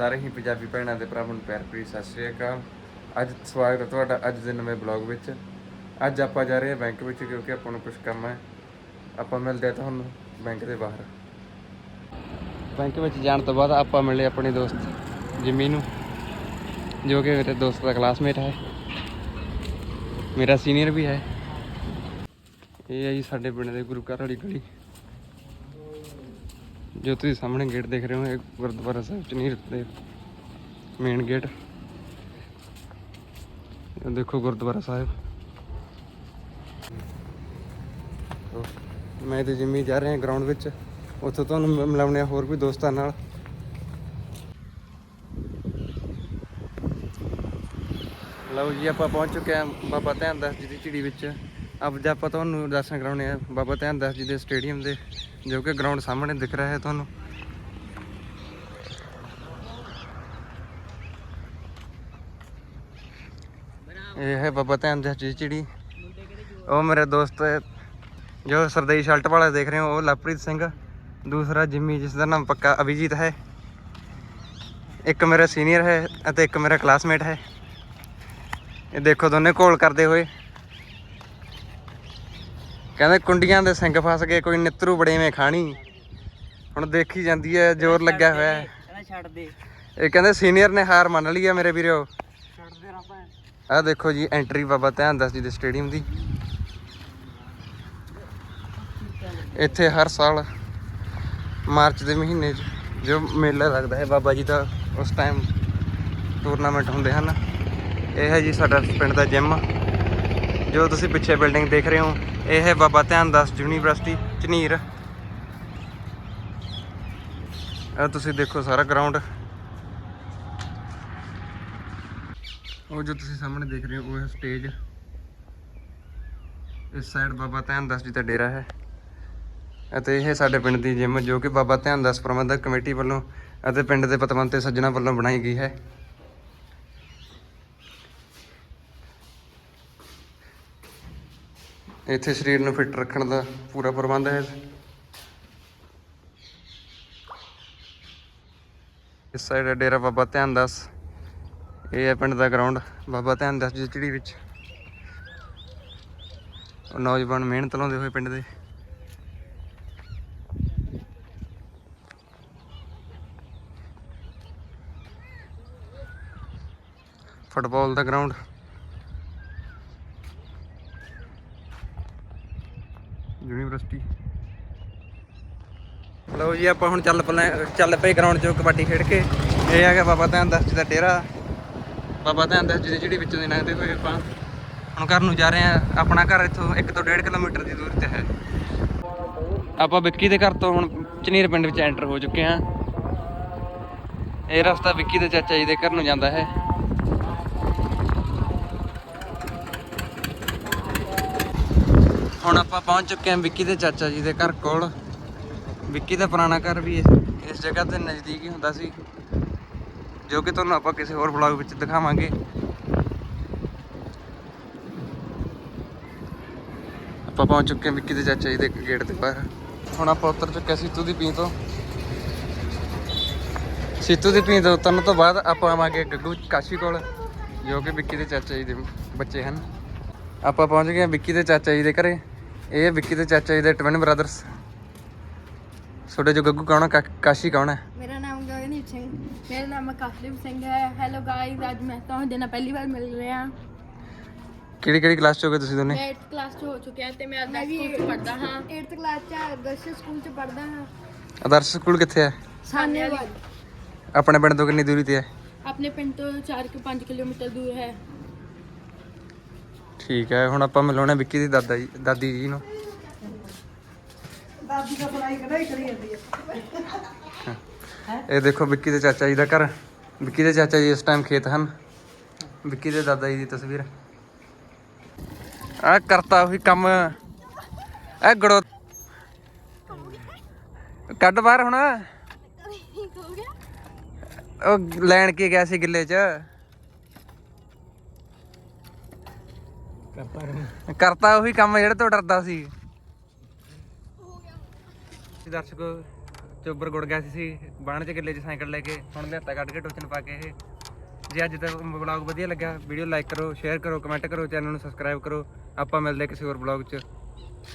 ਸਾਰੇ ਹੀ ਪੰਜਾਬੀ ਭੈਣਾਂ ਤੇ ਭਰਾਵਾਂ ਨੂੰ ਪਿਆਰ ਭਰੀ ਸਤਿ ਸ਼੍ਰੀ ਅਕਾਲ। ਅੱਜ ਸਵਾਗਤ ਹੈ ਤੁਹਾਡਾ ਅੱਜ ਦੇ ਨਵੇਂ ਬਲੌਗ ਵਿੱਚ। ਅੱਜ ਆਪਾਂ ਜਾ ਰਹੇ ਹਾਂ ਬੈਂਕ ਵਿੱਚ ਕਿਉਂਕਿ ਆਪਾਂ ਨੂੰ ਕੁਝ ਕੰਮ ਹੈ। ਆਪਾਂ ਮਿਲਦੇ ਹਾਂ ਤੁਹਾਨੂੰ ਬੈਂਕ ਦੇ ਬਾਹਰ। ਬੈਂਕ ਵਿੱਚ ਜਾਣ ਤੋਂ ਬਾਅਦ ਆਪਾਂ ਮਿਲੇ ਆਪਣੇ ਦੋਸਤ ਜਿਮੀ ਨੂੰ, ਜੋ ਕਿ ਮੇਰੇ ਦੋਸਤ ਦਾ ਕਲਾਸਮੇਟ ਹੈ। ਮੇਰਾ ਸੀਨੀਅਰ ਵੀ ਹੈ। ਇਹ ਹੈ ਜੀ ਸਾਡੇ ਪਿੰਡ ਦੇ ਗੁਰੂ ਘਰ ਵਾਲੀ ਗਲੀ। ਜੋ ਤੁਸੀਂ ਸਾਹਮਣੇ ਗੇਟ ਦੇਖ ਰਹੇ ਹੋ, ਇਹ ਗੁਰਦੁਆਰਾ ਸਾਹਿਬ ਚਨੀਰ ਦੇ ਮੇਨ ਗੇਟ ਇਹ ਦੇਖੋ ਗੁਰਦੁਆਰਾ ਸਾਹਿਬ। ਮੈਂ ਤੇ ਜਿੰਮੀ ਜਾ ਰਹੇ ਹਾਂ ਗਰਾਊਂਡ ਵਿੱਚ। ਉੱਥੋਂ ਤੁਹਾਨੂੰ ਮ- ਮਿਲਾਉਂਦੇ ਹਾਂ ਹੋਰ ਵੀ ਦੋਸਤਾਂ ਨਾਲ। ਲਓ ਜੀ, ਆਪਾਂ ਪਹੁੰਚ ਚੁੱਕੇ ਹਾਂ ਬਾਬਾ ਧਿਆਨ ਦਾਸ ਜੀ ਦੀ ਝਿੜੀ ਵਿੱਚ। ਅੱਜ ਆਪਾਂ ਤੁਹਾਨੂੰ ਦਰਸ਼ਨ ਕਰਾਉਣੇ ਆ, ਬਾਬਾ ਧਿਆਨ ਦਾਸ ਜੀ ਦੇ ਸਟੇਡੀਅਮ ਦੇ। ਜੋ ਕਿ ਗਰਾਊਂਡ ਸਾਹਮਣੇ ਦਿਖ ਰਿਹਾ ਹੈ ਤੁਹਾਨੂੰ। ਇਹ ਹੈ ਬਾਬਾ ਧਿਆਨ ਦਾਸ ਜੀ ਉਹ ਮੇਰਾ ਦੋਸਤ ਜੋ ਸਰਦਈ ਸ਼ਰਟ ਵਾਲਾ ਦੇਖ ਰਹੇ ਹੋ, ਉਹ ਲਵਪ੍ਰੀਤ ਸਿੰਘ, ਦੂਸਰਾ ਜਿੰਮੀ, ਜਿਸ ਦਾ ਨਾਮ ਪੱਕਾ ਅਭਿਜੀਤ ਹੈ। ਇੱਕ ਮੇਰਾ ਸੀਨੀਅਰ ਹੈ ਅਤੇ ਇੱਕ ਮੇਰਾ ਕਲਾਸਮੇਟ ਹੈ। ਇਹ ਦੇਖੋ ਦੋਨੇ ਘੋਲ ਕਰਦੇ ਹੋਏ। ਕਹਿੰਦੇ ਕੁੰਡੀਆਂ ਦੇ ਸਿੰਘ ਫਸ ਗਏ ਕੋਈ ਨਿੱਤਰੂ ਬੜੇਵੇਂ ਖਾਣੀ। ਹੁਣ ਦੇਖੀ ਜਾਂਦੀ ਹੈ ਜ਼ੋਰ ਲੱਗਿਆ ਹੋਇਆ। ਹੈ ਕਹਿੰਦਾ ਛੱਡ ਦੇ। ਇਹ ਕਹਿੰਦੇ ਸੀਨੀਅਰ ਨੇ ਹਾਰ ਮੰਨ ਲਈ ਹੈ ਮੇਰੇ ਵੀਰੋ। ਛੱਡ ਦੇ ਰੱਬਾ ਆਹ ਦੇਖੋ ਜੀ ਐਂਟਰੀ ਬਾਬਾ ਧਿਆਨ ਦਾਸ ਜੀ ਦੇ ਸਟੇਡੀਅਮ ਦੀ। ਇੱਥੇ ਹਰ ਸਾਲ ਮਾਰਚ ਦੇ ਮਹੀਨੇ 'ਚ ਜੋ ਮੇਲਾ ਲੱਗਦਾ ਹੈ ਬਾਬਾ ਜੀ ਦਾ ਉਸ ਟਾਈਮ ਟੂਰਨਾਮੈਂਟ ਹੁੰਦੇ ਹਨ। ਇਹ ਹੈ ਜੀ ਸਾਡਾ ਪਿੰਡ ਦਾ ਜਿਮ ਜੋ ਤੁਸੀਂ ਪਿੱਛੇ ਬਿਲਡਿੰਗ ਦੇਖ ਰਹੇ ਹੋ, ਇਹ ਹੈ ਬਾਬਾ ਧਿਆਨ ਦਾਸ ਯੂਨੀਵਰਸਿਟੀ, ਝਨੀਰ। ਆ ਤੁਸੀਂ ਦੇਖੋ ਸਾਰਾ ਗਰਾਊਂਡ ਉਹ ਜੋ ਤੁਸੀਂ ਸਾਹਮਣੇ ਦੇਖ ਰਹੇ ਹੋ, ਉਹ ਹੈ ਸਟੇਜ ਇਸ ਸਾਈਡ ਬਾਬਾ ਧਿਆਨ ਦਾਸ ਜੀ ਦਾ ਡੇਰਾ ਹੈ। ਅਤੇ ਇਹ ਸਾਡੇ ਪਿੰਡ ਦੀ ਜਿਮ ਜੋ ਕਿ ਬਾਬਾ ਧਿਆਨ ਦਾਸ ਪ੍ਰਬੰਧਕ ਕਮੇਟੀ ਵੱਲੋਂ ਅਤੇ ਪਿੰਡ ਦੇ ਪਤਵੰਤੇ ਸੱਜਣਾ ਵੱਲੋਂ ਬਣਾਈ ਗਈ ਹੈ। ਇੱਥੇ ਸਰੀਰ ਨੂੰ ਫਿੱਟ ਰੱਖਣ ਦਾ ਪੂਰਾ ਪ੍ਰਬੰਧ ਹੈ। ਇਸ ਸਾਈਡ ਹੈ ਡੇਰਾ ਬਾਬਾ ਧਿਆਨ ਦਾਸ। ਇਹ ਹੈ ਪਿੰਡ ਦਾ ਗਰਾਊਂਡ ਬਾਬਾ ਧਿਆਨ ਦਾਸ ਜੀ ਦੀ ਵਿੱਚ। ਨੌਜਵਾਨ ਮਿਹਨਤ ਲਾਉਂਦੇ ਹੋਏ ਪਿੰਡ ਦੇ। ਫੁੱਟਬਾਲ ਦਾ ਗਰਾਊਂਡ ਯੂਨੀਵਰਸਿਟੀ। ਲਓ ਜੀ, ਆਪਾਂ ਹੁਣ ਚੱਲ ਪਲੇ ਚੱਲ ਪਏ ਗਰਾਊਂਡ 'ਚੋਂ ਕਬੱਡੀ ਖੇਡ ਕੇ। ਇਹ ਹੈਗਾ ਬਾਬਾ ਧਿਆਨ ਦਾਸ ਜੀ ਦਾ ਡੇਰਾ। ਬਾਬਾ ਧਿਆਨ ਦਸ ਜੀ ਦੀ ਜਿਹੜੀ ਵਿੱਚੋਂ ਦੀ ਲੰਘਦੇ ਹੋਏ ਆਪਾਂ ਹੁਣ ਘਰ ਨੂੰ ਜਾ ਰਹੇ ਆ ਆਪਣਾ ਘਰ ਇੱਥੋਂ 1 ਤੋਂ 1.5 ਕਿਲੋਮੀਟਰ ਦੀ ਦੂਰੀ ਤੇ ਹੈ। ਆਪਾਂ ਵਿੱਕੀ ਦੇ ਘਰ ਤੋਂ ਹੁਣ ਚਨੀਰ ਪਿੰਡ ਵਿੱਚ ਐਂਟਰ ਹੋ ਚੁੱਕੇ ਹਾਂ। ਇਹ ਰਸਤਾ ਵਿੱਕੀ ਦੇ ਚਾਚਾ ਜੀ ਦੇ ਘਰ ਨੂੰ ਜਾਂਦਾ ਹੈ। ਹੁਣ ਆਪਾਂ ਪਹੁੰਚ ਚੁੱਕੇ ਹਾਂ ਵਿੱਕੀ ਦੇ ਚਾਚਾ ਜੀ ਦੇ ਘਰ ਕੋਲ। ਵਿੱਕੀ ਦਾ ਪੁਰਾਣਾ ਘਰ ਵੀ ਇਸ ਇਸ ਜਗ੍ਹਾ ਤੇ ਨਜ਼ਦੀਕ ਹੀ ਹੁੰਦਾ ਸੀ। ਜੋ ਕਿ ਤੁਹਾਨੂੰ ਆਪਾਂ ਕਿਸੇ ਹੋਰ ਵਲੌਗ ਵਿੱਚ ਦਿਖਾਵਾਂਗੇ। ਆਪਾਂ ਪਹੁੰਚ ਚੁੱਕੇ ਹਾਂ ਵਿੱਕੀ ਦੇ ਚਾਚਾ ਜੀ ਦੇ ਗੇਟ ਦੇ ਬਾਹਰ। ਹੁਣ ਆਪਾਂ ਉਤਰ ਚੁੱਕੇ ਸੀ ਸੀਤੂ ਦੀ ਪੀਂ ਤੋਂ। ਸੀਤੂ ਦੀ ਪੀਂ ਤੋਂ ਉਤਰਨ ਤੋਂ ਬਾਅਦ ਆਪਾਂ ਆਵਾਂਗੇ ਗੱਗੂ ਕਾਸ਼ੀ ਕੋਲ, ਜੋ ਕਿ ਵਿੱਕੀ ਦੇ ਚਾਚਾ ਜੀ ਦੇ ਬੱਚੇ ਹਨ। ਆਪਾਂ ਪਹੁੰਚ ਗਏ ਹਾਂ ਵਿੱਕੀ ਦੇ ਚਾਚਾ ਜੀ ਦੇ ਘਰੇ। ਇਹ ਵਿੱਕੀ ਦੇ ਚਾਚਾ ਜੀ ਦੇ ਟਵਿਨ ਬ੍ਰਦਰਸ ਛੋਟੇ ਜੋ ਗੱਗੂ ਕੌਣ ਕਾ- ਕਾਸ਼ੀ ਕੌਣ ਹੈ? ਮੇਰਾ ਨਾਮ ਗਗਨਦੀਪ ਸਿੰਘ। ਮੇਰਾ ਨਾਮ ਆਕਾਸ਼ਦੀਪ ਸਿੰਘ ਹੈ। ਹੈਲੋ ਗਾਇਜ਼ ਅੱਜ ਮੈਂ ਤੁਹਾਨੂੰ ਦੇ ਨਾਲ ਪਹਿਲੀ ਵਾਰ ਮਿਲ ਰਿਹਾ। ਕਿਹੜੀ ਕਿਹੜੀ ਕਲਾਸ ਚ ਹੋ ਗਏ ਤੁਸੀਂ ਦੋਨੇ? ਮੈਂ 8th ਕਲਾਸ 'ਚ ਹੋ ਚੁੱਕਿਆ ਤੇ ਮੈਂ ਅਰਦਾਸ ਸਕੂਲ 'ਚ ਪੜ੍ਹਦਾ ਹਾਂ। 8th ਕਲਾਸ 'ਚ ਆਦਰਸ਼ ਸਕੂਲ 'ਚ ਪੜ੍ਹਦਾ ਹਾਂ। ਆਦਰਸ਼ ਸਕੂਲ ਕਿੱਥੇ ਹੈ? ਸਾਨੇ ਵਾਲੀ। ਆਪਣੇ ਪਿੰਡ ਤੋਂ ਕਿੰਨੀ ਦੂਰੀ ਤੇ ਹੈ? ਆਪਣੇ ਪਿੰਡ ਤੋਂ 4 ਕਿ 5 ਕਿਲੋਮੀਟਰ ਦੂਰ ਹੈ। ਠੀਕ ਹੈ ਹੁਣ ਆਪਾਂ ਮਿਲਾਉਣਾ ਵਿੱਕੀ ਦੀ ਦਾਦਾ ਜੀ ਦਾਦੀ ਜੀ ਨੂੰ। ਦਾਦੀ ਦਾ ਪੜਾਈ ਕਢਾਈ ਕਰੀ ਜਾਂਦੀ ਹੈ। ਇਹ ਦੇਖੋ ਵਿੱਕੀ ਦੇ ਚਾਚਾ ਜੀ ਦਾ ਘਰ। ਵਿੱਕੀ ਦੇ ਚਾਚਾ ਜੀ ਇਸ ਟਾਈਮ ਖੇਤ ਹਨ। ਵਿੱਕੀ ਦੇ ਦਾਦਾ ਜੀ ਦੀ ਤਸਵੀਰ। ਆ ਕਰਤਾ ਉਹੀ ਕੰਮ। ਇਹ ਗੜੋ ਕੱਢ ਬਾਹਰ ਹੁਣ। ਉਹ ਲੈਣ ਕੀ ਗਿਆ ਸੀ ਗਿੱਲੇ 'ਚ। ਕਰਤਾ ਉਹੀ ਕੰਮ ਜਿਹੜਾ ਤੋਂ ਡਰਦਾ ਸੀ। ਦਰਸ਼ਕੋ ਚੋਬਰ ਗੁੜ ਗਿਆ ਸੀ ਬਾਣ ਚ ਕਿੱਲੇ ਚ ਸਾਈਕਲ ਲੈ ਕੇ, ਹੁਣ ਲਿਆਤਾ ਕੱਢ ਕੇ ਟੋਚਨ ਪਾ ਕੇ ਇਹ। ਜੇ ਅੱਜ ਤੱਕ ਵਲੌਗ ਵਧੀਆ ਲੱਗਾ ਵੀਡੀਓ ਲਾਈਕ ਕਰੋ, ਸ਼ੇਅਰ ਕਰੋ, ਕਮੈਂਟ ਕਰੋ, ਚੈਨਲ ਨੂੰ ਸਬਸਕ੍ਰਾਈਬ ਕਰੋ। ਆਪਾਂ ਮਿਲਦੇ ਕਿਸੇ ਹੋਰ ਵਲੌਗ 'ਚ।